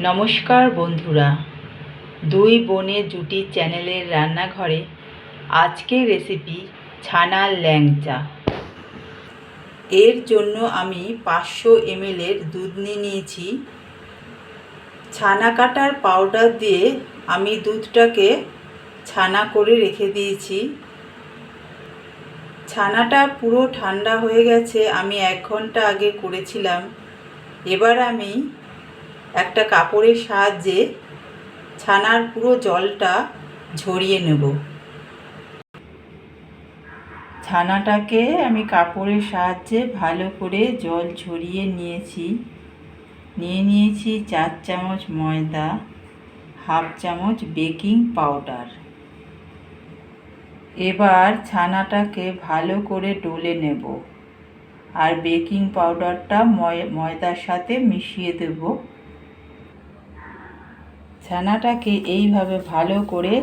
নমস্কার বন্ধুরা। দুই বোনের জুটি চ্যানেলের রান্নাঘরে আজকের রেসিপি ছানার ল্যাংচা। এর জন্য আমি পাঁচশো এমএলের দুধ নিয়ে নিয়েছি। ছানা কাটার পাউডার দিয়ে আমি দুধটাকে ছানা করে রেখে দিয়েছি। ছানাটা পুরো ঠান্ডা হয়ে গেছে, আমি এক ঘণ্টা আগে করেছিলাম। এবার আমি একটা কাপড়ের সাহায্যে ছানার পুরো জলটা ঝরিয়ে নেব। ছানাটাকে আমি কাপড়ের সাহায্যে ভালো করে জল ঝরিয়ে নিয়েছি। নিয়ে নিয়েছি চার চামচ ময়দা, হাফ চামচ বেকিং পাউডার। এবার ছানাটাকে ভালো করে ডলে নেব। আর বেকিং পাউডারটা ময়, ময়দার সাথে মিশিয়ে দেব। ছানাটাকে এইভাবে ভালো করে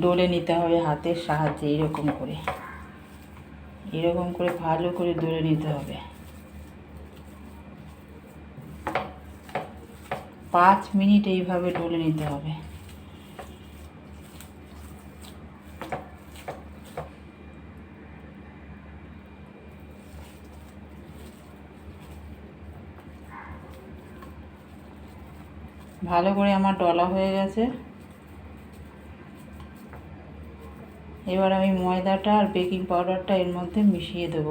ডলে নিতে হবে হাতের সাহায্যে, এরকম করে। এরকম করে ভালো করে ডলে নিতে হবে। পাঁচ মিনিট এইভাবে ডলে নিতে হবে। ভালো করে আমার ডলা হয়ে গেছে। এবার আমি ময়দাটা আর বেকিং পাউডারটা এর মধ্যে মিশিয়ে দেব।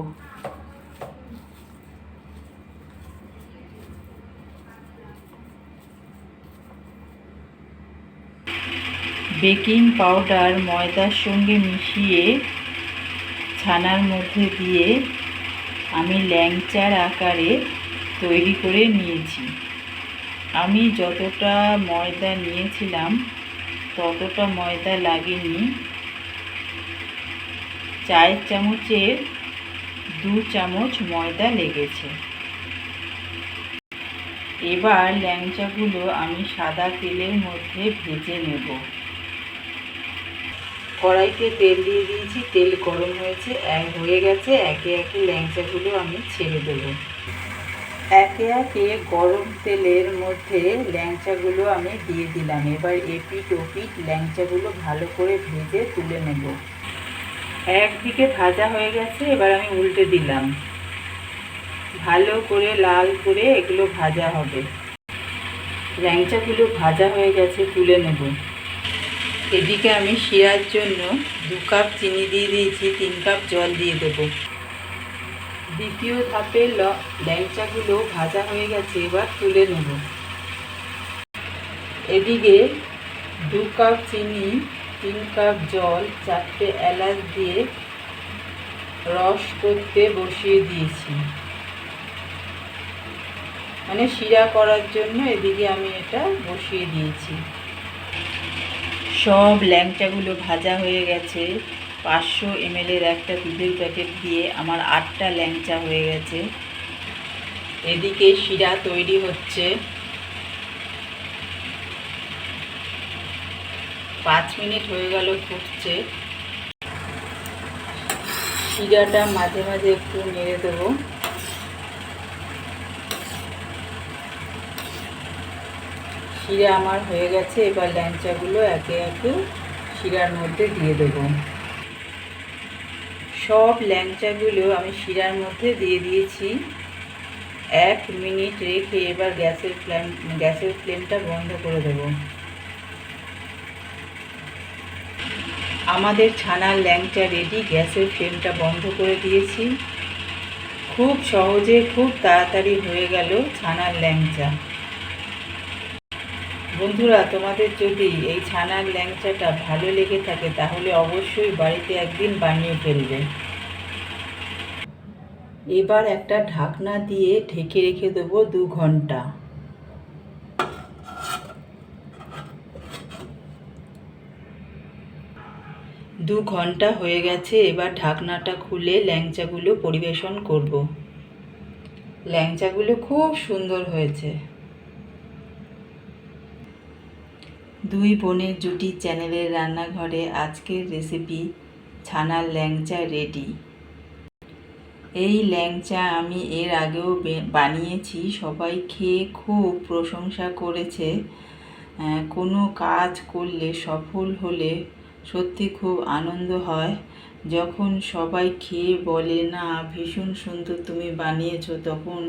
বেকিং পাউডার ময়দার সঙ্গে মিশিয়ে ছানার মধ্যে দিয়ে আমি ল্যাংচার আকারে তৈরি করে নিয়েছি। আমি যতটা ময়দা নিয়েছিলাম, ততটা ময়দা লাগেনি। চায়ের চামচের দু চামচ ময়দা লেগেছে। এবার ল্যাংচাগুলো আমি সাদা তেলের মধ্যে ভেজে নেব। কড়াইতে তেল দিয়ে দিয়েছি, তেল গরম হয়েছে এক হয়ে গেছে, একে একে ল্যাংচাগুলো আমি ছেড়ে দেবো। একে একে গরম তেলের মধ্যে ল্যাংচাগুলো আমি দিয়ে দিলাম। এবার এপিট ওপিট ল্যাংচাগুলো ভালো করে ভেজে তুলে নেব। একদিকে ভাজা হয়ে গেছে, এবার আমি উল্টে দিলাম। ভালো করে লাল করে এগুলো ভাজা হবে। ল্যাংচাগুলো ভাজা হয়ে গেছে, তুলে নেব। এদিকে আমি শিরার জন্য দু কাপ চিনি দিয়ে দিয়েছি, তিন কাপ জল দিয়ে দেবো। দ্বিতীয় ধাপে ল্যাংচাগুলো ভাজা হয়ে গেছে, এবার তুলে নেব। এদিকে দু কাপ চিনি, তিন কাপ জল, চারটে এলাচ দিয়ে রস করতে বসিয়ে দিয়েছি। মানে শিরা করার জন্য এদিকে আমি এটা বসিয়ে দিয়েছি। সব ল্যাংচাগুলো ভাজা হয়ে গেছে। পাঁচশো এমএলের একটা দুধের প্যাকেট দিয়ে আমার আটটা ল্যাংচা হয়ে গেছে। এদিকে শিরা তৈরি হচ্ছে। পাঁচ মিনিট হয়ে গেল ফুটছে। শিরাটা মাঝে মাঝে একটু নেড়ে দেবো। শিরা আমার হয়ে গেছে, এবার ল্যাংচাগুলো একে একে শিরার মধ্যে দিয়ে দেবো। সব ল্যাংচাগুলো আমি শিরার মধ্যে দিয়ে দিয়েছি। এক মিনিট রেখে এবার গ্যাসের ফ্লেম, গ্যাসের ফ্লেমটা বন্ধ করে দেব। আমাদের ছানার ল্যাংচা রেডি, গ্যাসের ফ্লেমটা বন্ধ করে দিয়েছি। খুব সহজে, খুব তাড়াতাড়ি হয়ে গেল ছানার ল্যাংচা। বন্ধুরা, তোমাদের যদি এই ছানার ল্যাংচাটা ভালো লেগে থাকে, তাহলে অবশ্যই বাড়িতে একদিন বানিয়ে ফেলবে। এবার একটা ঢাকনা দিয়ে ঢেকে রেখে দেবো দু ঘণ্টা। দু ঘণ্টা হয়ে গেছে, এবার ঢাকনাটা খুলে ল্যাংচাগুলো পরিবেশন করব। ল্যাংচাগুলো খুব সুন্দর হয়েছে। দুই বোনের জুটি চ্যানেলের রান্নাঘরে আজকের রেসিপি ছানার ল্যাংচা রেডি। এই ল্যাংচা আমি এর আগেও বানিয়েছি, সবাই খেয়ে খুব প্রশংসা করেছে। কোনো কাজ করলে সফল হলে সত্যি খুব আনন্দ হয়। যখন সবাই খেয়ে বলে, না, ভীষণ সুন্দর তুমি বানিয়েছো তখন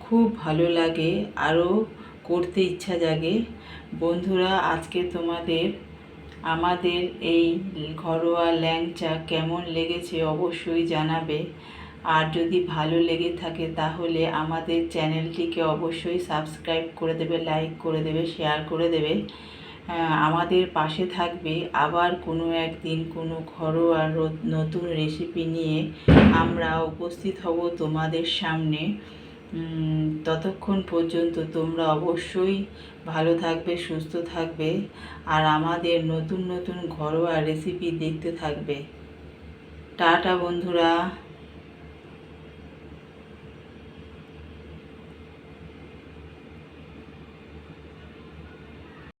খুব ভালো লাগে। আরও করতে ইচ্ছা জাগে। বন্ধুরা, আজকে তোমাদের, আমাদের এই ঘরোয়া ল্যাংচা কেমন লেগেছে অবশ্যই জানাবে। আর যদি ভালো লেগে থাকে তাহলে আমাদের চ্যানেলটিকে অবশ্যই সাবস্ক্রাইব করে দেবে, লাইক করে দেবে, শেয়ার করে দেবে। আমাদের পাশে থাকবে আবার কোনো একদিন কোনো ঘরোয়া নতুন রেসিপি নিয়ে। আমরা উপস্থিত হব তোমাদের সামনে। ততক্ষণ পর্যন্ত তোমরা অবশ্যই ভালো থাকবে, সুস্থ থাকবে, আর আমাদের নতুন নতুন ঘরোয়া রেসিপি দেখতে থাকবে। টাটা বন্ধুরা।